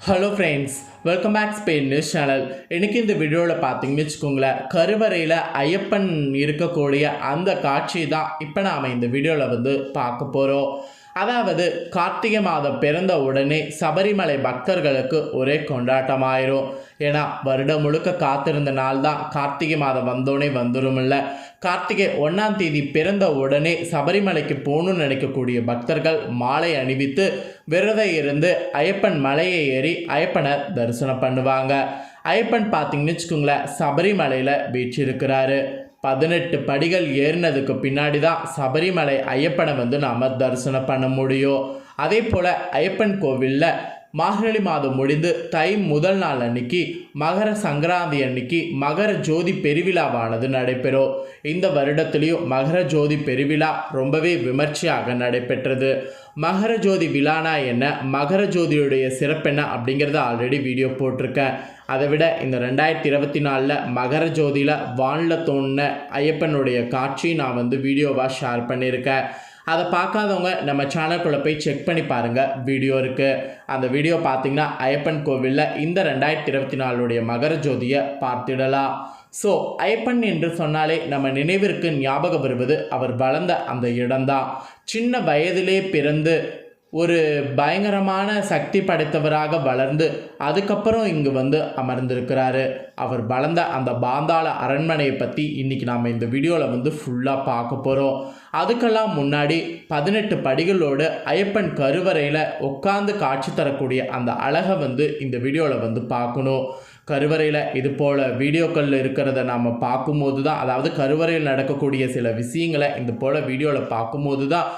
Hello friends welcome back Spain news channel இன்றைக்கி இந்த வீடியோவில் பார்த்தீங்கன்னு வச்சுக்கோங்களேன் கருவறையில் ஐயப்பன் இருக்கக்கூடிய அந்த காட்சி தான் இப்போ நாம் இந்த வீடியோவில் வந்து பார்க்க போகிறோம் அதாவது கார்த்திகை மாதம் பிறந்த உடனே சபரிமலை பக்தர்களுக்கு ஒரே கொண்டாட்டமாயிரும். ஏன்னா வருடம் முழுக்க காத்திருந்த நாள் தான் கார்த்திகை மாதம் வந்தோடனே வந்துருமில்ல கார்த்திகை ஒன்றாம் தேதி பிறந்த உடனே சபரிமலைக்கு போகணும்னு நினைக்கக்கூடிய பக்தர்கள் மாலை அணிவித்து விரதம் இருந்து ஐயப்பன் மலையை ஏறி ஐயப்பனை தரிசனம் பண்ணுவாங்க. ஐயப்பன் பார்த்தீங்கன்னு வச்சுக்கோங்களேன் சபரிமலையில் வீற்றிருக்கிறாரு. பதினெட்டு படிகள் ஏறினதுக்கு பின்னாடி தான் சபரிமலை ஐயப்பனை வந்து நாம் தரிசனம் பண்ண முடியும். அதே போல் ஐயப்பன் கோவிலில் மார்கழி மாதம் முடிந்து தை முதல் நாள் அன்னைக்கு மகர சங்கராந்தி அன்னைக்கு மகர ஜோதி பெருவிழாவானது நடைபெறும். இந்த வருடத்துலேயும் மகர ஜோதி பெருவிழா ரொம்பவே விமர்சையாக நடைபெற்றது. மகர ஜோதி விழானா என்ன? மகர ஜோதியுடைய சிறப்பு என்ன அப்படிங்கிறத ஆல்ரெடி வீடியோ போட்டிருக்கேன். அதை விட இந்த ரெண்டாயிரத்தி இருபத்தி நாலில் மகர ஜோதியில் வானில் தோணின ஐயப்பனுடைய காட்சி நான் வந்து வீடியோவாக ஷேர் பண்ணியிருக்கேன். அதை பார்க்காதவங்க நம்ம சேனல்குள்ளே போய் செக் பண்ணி பாருங்கள் வீடியோ இருக்குது அந்த வீடியோ பார்த்தீங்கன்னா ஐயப்பன் கோவிலில் இந்த ரெண்டாயிரத்தி இருபத்தி நாலுடைய மகர ஜோதியை பார்த்திடலாம். ஸோ ஐயப்பன் என்று சொன்னாலே நம்ம நினைவிற்கு ஞாபகம் வருவது அவர் வளர்ந்த அந்த இடம்தான். சின்ன வயதிலே பிறந்து ஒரு பயங்கரமான சக்தி படைத்தவராக வளர்ந்து அதுக்கப்புறம் இங்கு வந்து அமர்ந்திருக்கிறாரு. அவர் வளர்ந்த அந்த பாந்தாள அரண்மனையை பற்றி இன்றைக்கி நாம் இந்த வீடியோவில் வந்து ஃபுல்லாக பார்க்க போகிறோம் அதுக்கெல்லாம் முன்னாடி பதினெட்டு படிகளோடு ஐயப்பன் கருவறையில் உட்காந்து காட்சி தரக்கூடிய அந்த அழகை வந்து இந்த வீடியோவில் வந்து பார்க்கணும். கருவறையில் இது போல் வீடியோக்கள் இருக்கிறத நாம் பார்க்கும்போது தான் அதாவது கருவறையில் நடக்கக்கூடிய சில விஷயங்களை இந்த போல் வீடியோவில் பார்க்கும்போது தான்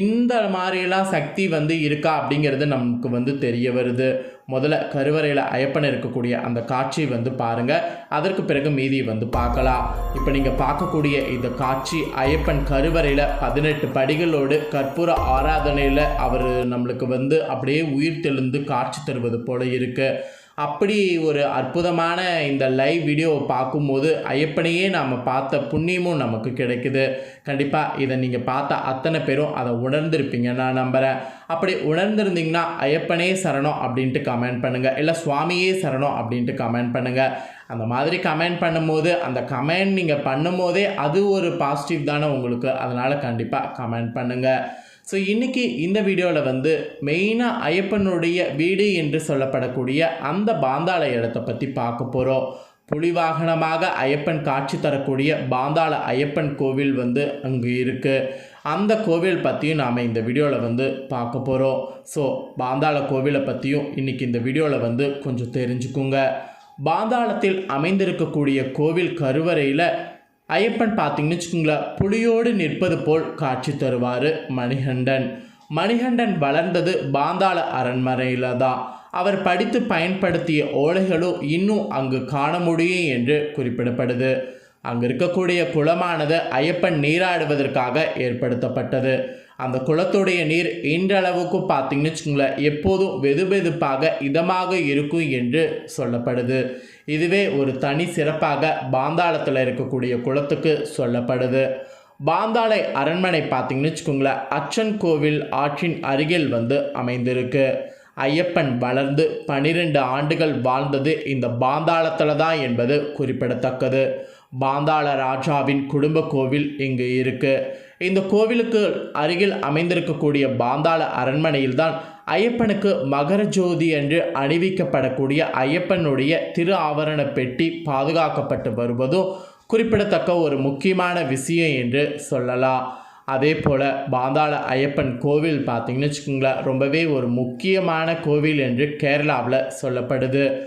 இந்த மாதிரியெல்லாம் சக்தி வந்து இருக்கா அப்படிங்கிறது நமக்கு வந்து தெரிய வருது. முதல்ல கருவறையில் ஐயப்பன் இருக்கக்கூடிய அந்த காட்சி வந்து பாருங்கள் அதற்கு பிறகு மீதி வந்து பார்க்கலாம். இப்போ நீங்கள் பார்க்கக்கூடிய இந்த காட்சி ஐயப்பன் கருவறையில் பதினெட்டு படிகளோடு கற்பூர ஆராதனையில் அவர் நம்மளுக்கு வந்து அப்படியே உயிர் தெளிந்து காட்சி தருவது போல இருக்குது அப்படி ஒரு அற்புதமான இந்த லைவ் வீடியோவை பார்க்கும்போது ஐயப்பனையே நாம் பார்த்த புண்ணியமும் நமக்கு கிடைக்குது. கண்டிப்பாக இதை நீங்கள் பார்த்த அத்தனை பேரும் அதை உணர்ந்திருப்பீங்க. நான் நம்புகிறேன் அப்படி உணர்ந்திருந்தீங்கன்னா ஐயப்பனே சரணம் அப்படின்ட்டு கமெண்ட் பண்ணுங்கள் இல்லை சுவாமியே சரணம் அப்படின்ட்டு கமெண்ட் பண்ணுங்கள் அந்த மாதிரி கமெண்ட் பண்ணும்போது அந்த கமெண்ட் நீங்கள் பண்ணும்போதே அது ஒரு பாசிட்டிவ் தானே உங்களுக்கு. அதனால் கண்டிப்பாக கமெண்ட் பண்ணுங்கள் ஸோ இன்றைக்கி இந்த வீடியோவில் வந்து மெயினாக ஐயப்பனுடைய வீடு என்று சொல்லப்படக்கூடிய அந்த பாந்தாள இடத்தை பற்றி பார்க்க போகிறோம் புலிவாகனமாக ஐயப்பன் காட்சி தரக்கூடிய பாந்தாள ஐயப்பன் கோவில் வந்து அங்கே இருக்குது அந்த கோவில் பற்றியும் நாம் இந்த வீடியோவில் வந்து பார்க்க போகிறோம் ஸோ பாந்தாள கோவிலை பற்றியும் இன்றைக்கி இந்த வீடியோவில் வந்து கொஞ்சம் தெரிஞ்சுக்குங்க. பாந்தாளத்தில் அமைந்திருக்கக்கூடிய கோவில் கருவறையில் ஐயப்பன் பார்த்தீங்கன்னு வச்சுக்கோங்களேன் புலியோடு நிற்பது போல் காட்சி தருவார் மணிகண்டன். மணிகண்டன் வளர்ந்தது பாந்தாள அரண்மனையில் தான். அவர் படித்து பயன்படுத்திய ஓலைகளும் இன்னும் அங்கு காண முடியும் என்று குறிப்பிடப்படுது. அங்கு இருக்கக்கூடிய குளமானது ஐயப்பன் நீராடுவதற்காக ஏற்படுத்தப்பட்டது. அந்த குளத்துடைய நீர் இன்றளவுக்கு பார்த்தீங்கன்னு வச்சுக்கோங்களேன் எப்போதும் வெது வெதுப்பாக இதமாக இருக்கும் என்று சொல்லப்படுது. இதுவே ஒரு தனி சிறப்பாக பாந்தாளத்தில் இருக்கக்கூடிய குளத்துக்கு சொல்லப்படுது. பாந்தாளை அரண்மனை பார்த்தீங்கன்னு வச்சுக்கோங்களேன் அச்சன் கோவில் ஆற்றின் அருகில் வந்து அமைந்திருக்கு. ஐயப்பன் வளர்ந்து பனிரெண்டு ஆண்டுகள் வாழ்ந்தது இந்த பாந்தாளத்தில் தான் என்பது குறிப்பிடத்தக்கது. பாந்தாள ராஜாவின் குடும்ப கோவில் இங்கு இருக்குது இந்த கோவிலுக்கு அருகில் அமைந்திருக்கக்கூடிய பாந்தாள அரண்மனையில்தான் ஐயப்பனுக்கு மகர ஜோதி என்று அணிவிக்கப்படக்கூடிய ஐயப்பனுடைய திரு ஆவரண பெட்டி பாதுகாக்கப்பட்டு வருவதும் குறிப்பிடத்தக்க ஒரு முக்கியமான விஷயம் என்று சொல்லலாம். அதே போல் பாந்தாள ஐயப்பன் கோவில் பார்த்திங்கன்னு வச்சுக்கோங்களேன் ரொம்பவே ஒரு முக்கியமான கோவில் என்று கேரளாவில் சொல்லப்படுது.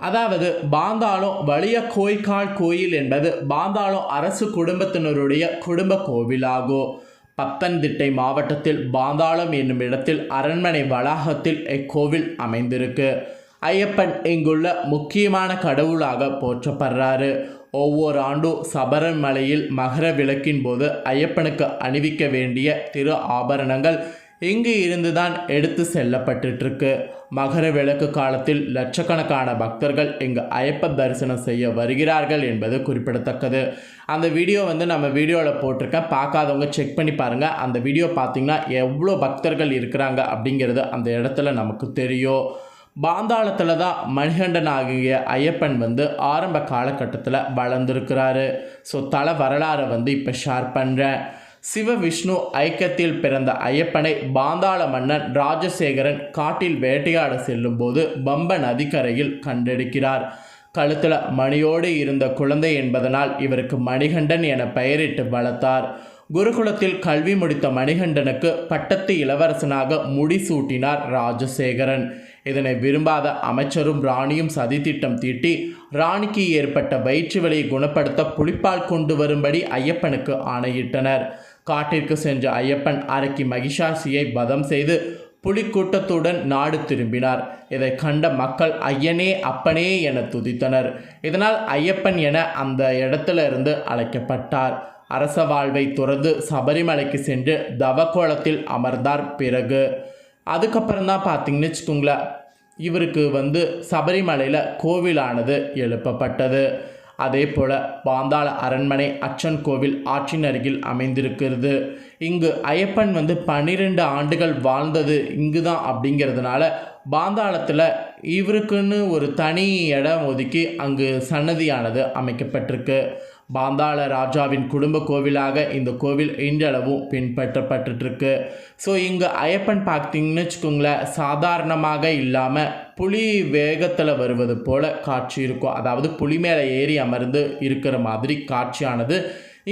அதாவது பாந்தாளம் வலிய கோய்கால் கோயில் என்பது பாந்தாளம் அரசு குடும்பத்தினருடைய குடும்ப கோவிலாகும். பத்தன்திட்டை மாவட்டத்தில் பாந்தாளம் என்னும் இடத்தில் அரண்மனை வளாகத்தில் இக்கோவில் அமைந்திருக்கு. ஐயப்பன் இங்குள்ள முக்கியமான கடவுளாக போற்றப்படுறாரு. ஒவ்வொரு ஆண்டும் சபரமலையில் மகர விளக்கின் போது ஐயப்பனுக்கு அணிவிக்க வேண்டிய திரு ஆபரணங்கள் இங்கு இருந்துதான் எடுத்து செல்லப்பட்டுருக்கு மகர விளக்கு காலத்தில் லட்சக்கணக்கான பக்தர்கள் இங்கு ஐயப்ப தரிசனம் செய்ய வருகிறார்கள் என்பது குறிப்பிடத்தக்கது. அந்த வீடியோ வந்து நம்ம வீடியோவில் போட்டிருக்கேன். பார்க்காதவங்க செக் பண்ணி பாருங்கள் அந்த வீடியோ பார்த்தீங்கன்னா எவ்வளோ பக்தர்கள் இருக்கிறாங்க அப்படிங்கிறது அந்த இடத்துல நமக்கு தெரியும். பாந்தாளத்தில் தான் மணிகண்டன் ஆகிய ஐயப்பன் வந்து ஆரம்ப காலகட்டத்தில் வளர்ந்துருக்கிறாரு. ஸோ தலை வரலாறை வந்து இப்போ ஷேர் பண்ணுறேன் சிவ விஷ்ணு ஐக்கியத்தில் பிறந்த ஐயப்பனை பாந்தாள மன்னன் ராஜசேகரன் காட்டில் வேட்டையாட செல்லும்போது பம்ப நதிக்கரையில் கண்டெடுக்கிறார். கழுத்தில் மணியோடு இருந்த குழந்தை என்பதனால் இவருக்கு மணிகண்டன் என பெயரிட்டு வளர்த்தார். குருகுலத்தில் கல்வி முடித்த மணிகண்டனுக்கு பட்டத்து இளவரசனாக முடிசூட்டினார் ராஜசேகரன். இதனை விரும்பாத அமைச்சரும் ராணியும் சதித்திட்டம் தீட்டி ராணிக்கு ஏற்பட்ட வயிற்று வலியை குணப்படுத்த புளிப்பால் கொண்டு வரும்படி ஐயப்பனுக்கு ஆணையிட்டனர். காட்டிற்கு சென்ற ஐயப்பன் அரக்கி மகிஷாசியை வதம் செய்து புலிக்கூட்டத்துடன் நாடு திரும்பினார். இதை கண்ட மக்கள் ஐயனே அப்பனே என துதித்தனர். இதனால் ஐயப்பன் என அந்த இடத்துல இருந்து அழைக்கப்பட்டார். அரச வாழ்வை துறந்து சபரிமலைக்கு சென்று தவக்கோலத்தில் அமர்ந்தார் பிறகு. அதுக்கப்புறம் தான் பார்த்தீங்கன்னு வச்சுக்கோங்களேன் இவருக்கு வந்து சபரிமலையில் கோவிலானது எழுப்பப்பட்டது. அதே போல் பாந்தாள அரண்மனை அச்சன் கோவில் ஆற்றின் அருகில் அமைந்திருக்கிறது. இங்கு ஐயப்பன் வந்து பன்னிரெண்டு ஆண்டுகள் வாழ்ந்தது இங்கு தான் அப்படிங்கிறதுனால பாந்தாளத்தில் இவருக்குன்னு ஒரு தனி இடம் ஒதுக்கி அங்கு சன்னதியானது அமைக்கப்பட்டிருக்கு. பாந்தாள ராஜாவின் குடும்ப கோவிலாக இந்த கோவில் இன்றளவும் பின்பற்றப்பட்டுருக்கு ஸோ இங்கே ஐயப்பன் பார்த்தீங்கன்னு வச்சுக்கோங்களேன் சாதாரணமாக இல்லாமல் புலி வேகத்தில் வருவது போல காட்சி இருக்கும். அதாவது புலி மேலே ஏறி அமர்ந்து இருக்கிற மாதிரி காட்சியானது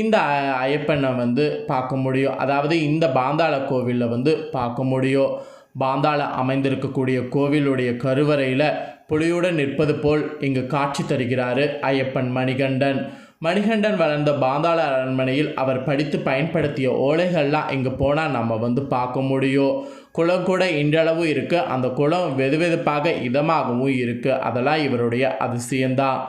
இந்த ஐயப்பனை வந்து பார்க்க முடியும். அதாவது இந்த பாந்தாள கோவிலில் வந்து பார்க்க முடியும். பாந்தாள அமைந்திருக்கக்கூடிய கோவிலுடைய கருவறையில் புலியுடன் நிற்பது போல் இங்கு காட்சி தருகிறாரு ஐயப்பன் மணிகண்டன். மணிகண்டன் வளர்ந்த பாந்தாள அரண்மனையில் அவர் படித்து பயன்படுத்திய ஓலைகள்லாம் இங்கே போனால் நம்ம வந்து பார்க்க முடியும். குளம் கூட இன்றளவு இருக்குது அந்த குளம் வெதுவெதுப்பாக இதமாகவும் இருக்குது அதெல்லாம் இவருடைய அதிசயம்தான்.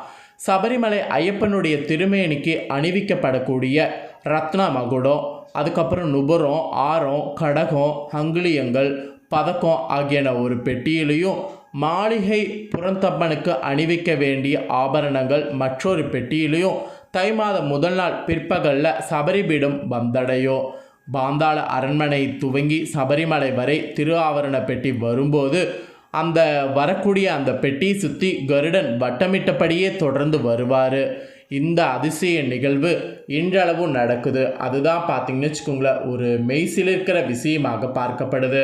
சபரிமலை ஐயப்பனுடைய திருமேனிக்கு அணிவிக்கப்படக்கூடிய ரத்ன மகுடம் அதுக்கப்புறம் நுபுரம் ஆரம் கடகம் அங்குலியங்கள் பதக்கம் ஆகியன ஒரு பெட்டியிலையும் மாளிகை புறந்தப்பனுக்கு அணிவிக்க வேண்டிய ஆபரணங்கள் மற்றொரு பெட்டியிலையும் தை மாதம் முதல் நாள் பிற்பகலில் சபரிபீடம் வந்தடையும் பாந்தாள அரண்மனை துவங்கி சபரிமலை வரை திரு ஆவரண பெட்டி வரும்போது அந்த வரக்கூடிய அந்த பெட்டியை சுற்றி கருடன் வட்டமிட்டபடியே தொடர்ந்து வருவார். இந்த அதிசய நிகழ்வு இன்றளவும் நடக்குது. அதுதான் பார்த்தீங்கன்னு வச்சுக்கோங்களேன் ஒரு மெய்சிலிருக்கிற விஷயமாக பார்க்கப்படுது.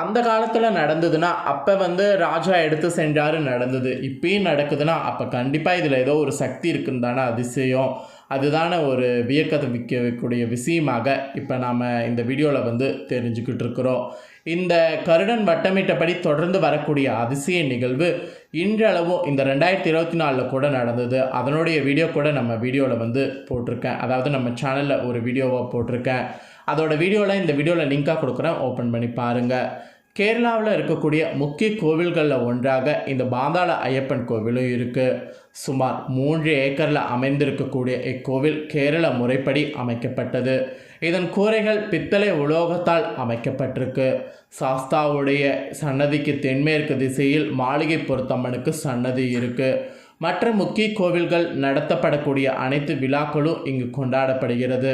அந்த காலத்தில் நடந்ததுன்னா அப்போ வந்து ராஜா எடுத்து சென்றாரு நடந்தது. இப்பயும் நடக்குதுன்னா அப்போ கண்டிப்பாக இதில் ஏதோ ஒரு சக்தி இருக்குன்னு தானே அதிசயம். அதுதானே ஒரு வியக்கத்தை விற்கக்கூடிய விஷயமாக இப்போ நாம் இந்த வீடியோவில் வந்து தெரிஞ்சுக்கிட்டு இருக்கிறோம். இந்த கருடன் வட்டமிட்டபடி தொடர்ந்து வரக்கூடிய அதிசய நிகழ்வு இன்றளவும் இந்த ரெண்டாயிரத்தி இருபத்தி நாலில் கூட நடந்தது. அதனுடைய வீடியோ கூட நம்ம வீடியோவில் வந்து போட்டிருக்கேன். அதாவது நம்ம சேனலில் ஒரு வீடியோவாக போட்டிருக்கேன். அதோட வீடியோவில் இந்த வீடியோவில் லிங்காக கொடுக்குறேன். ஓப்பன் பண்ணி பாருங்கள் கேரளாவில் இருக்கக்கூடிய முக்கிய கோவில்களில் ஒன்றாக இந்த பாந்தாள ஐயப்பன் கோவிலும் இருக்குது சுமார் மூன்று ஏக்கரில் அமைந்திருக்கக்கூடிய இக்கோவில் கேரள முறைப்படி அமைக்கப்பட்டது. இதன் கூரைகள் பித்தளை உலோகத்தால் அமைக்கப்பட்டிருக்கு. சாஸ்தாவுடைய சன்னதிக்கு தென்மேற்கு திசையில் மாளிகை பொருத்தம்மனுக்கு சன்னதி இருக்குது மற்ற முக்கிய கோவில்கள் நடத்தப்படக்கூடிய அனைத்து விழாக்களும் இங்கு கொண்டாடப்படுகிறது.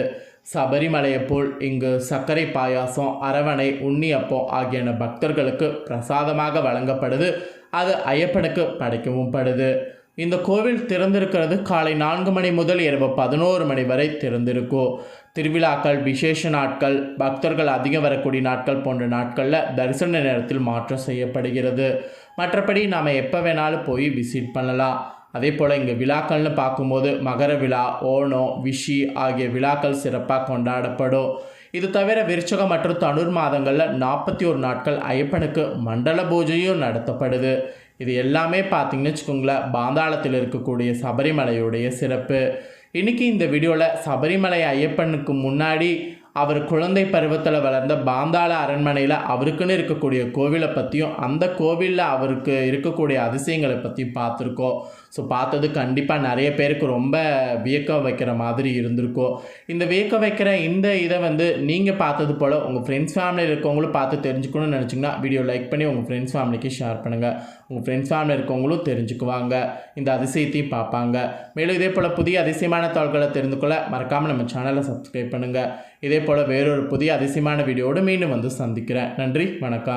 சபரிமலையை போல் இங்கு சர்க்கரை பாயாசம் அரவணை உண்ணியப்பம் ஆகியன பக்தர்களுக்கு பிரசாதமாக வழங்கப்படுது. அது ஐயப்பனுக்கு படைக்கவும் படுது. இந்த கோவில் திறந்திருக்கிறது காலை நான்கு மணி முதல் இரவு பதினோரு மணி வரை திறந்திருக்கும். திருவிழாக்கள் விசேஷ நாட்கள் பக்தர்கள் அதிகம் வரக்கூடிய நாட்கள் போன்ற நாட்களில் தரிசன நேரத்தில் மாற்றம் செய்யப்படுகிறது. மற்றபடி நாம் எப்போ வேணாலும் போய் விசிட் பண்ணலாம். அதே போல் இங்கே விழாக்கள்னு பார்க்கும்போது மகர விழா ஓணம் விஷி ஆகிய விழாக்கள் சிறப்பாக கொண்டாடப்படும். இது தவிர விருச்சகம் மற்றும் தனுர் மாதங்களில் நாற்பத்தி ஒரு நாட்கள் ஐயப்பனுக்கு மண்டல பூஜையும் நடத்தப்படுது. இது எல்லாமே பார்த்தீங்கன்னு வச்சுக்கோங்களேன் பாந்தாளத்தில் இருக்கக்கூடிய சபரிமலையுடைய சிறப்பு. இன்றைக்கி இந்த வீடியோவில் சபரிமலை ஐயப்பனுக்கு முன்னாடி அவர் குழந்தை பருவத்தில் வளர்ந்த பாந்தாள அரண்மனையில் அவருக்குன்னு இருக்கக்கூடிய கோவிலை பற்றியும் அந்த கோவிலில் அவருக்கு இருக்கக்கூடிய அதிசயங்களை பற்றியும் பார்த்துருக்கோம். ஸோ பார்த்தது கண்டிப்பாக நிறைய பேருக்கு ரொம்ப வியக்க வைக்கிற மாதிரி இருந்திருக்கும் இந்த வியக்க வைக்கிற இந்த இதை வந்து நீங்கள் பார்த்தது போல் உங்கள் ஃப்ரெண்ட்ஸ் ஃபேமிலியில் இருக்கவங்களும் பார்த்து தெரிஞ்சுக்கணும்னு நினச்சிங்கன்னா வீடியோ லைக் பண்ணி உங்கள் ஃப்ரெண்ட்ஸ் ஃபேமிலிக்கு ஷேர் பண்ணுங்கள் உங்கள் ஃப்ரெண்ட்ஸ் ஃபேமிலி இருக்கவங்களும் தெரிஞ்சுக்குவாங்க. இந்த அதிசயத்தையும் பார்ப்பாங்க. மேலும் இதே போல் புதிய அதிசயமான தாள்களை தெரிந்து கொள்ள மறக்காமல் நம்ம சேனலை சப்ஸ்கிரைப் பண்ணுங்கள் இதே போல் வேறொரு புதிய அதிசயமான வீடியோடு மீண்டும் வந்து சந்திக்கிறேன். நன்றி வணக்கம்.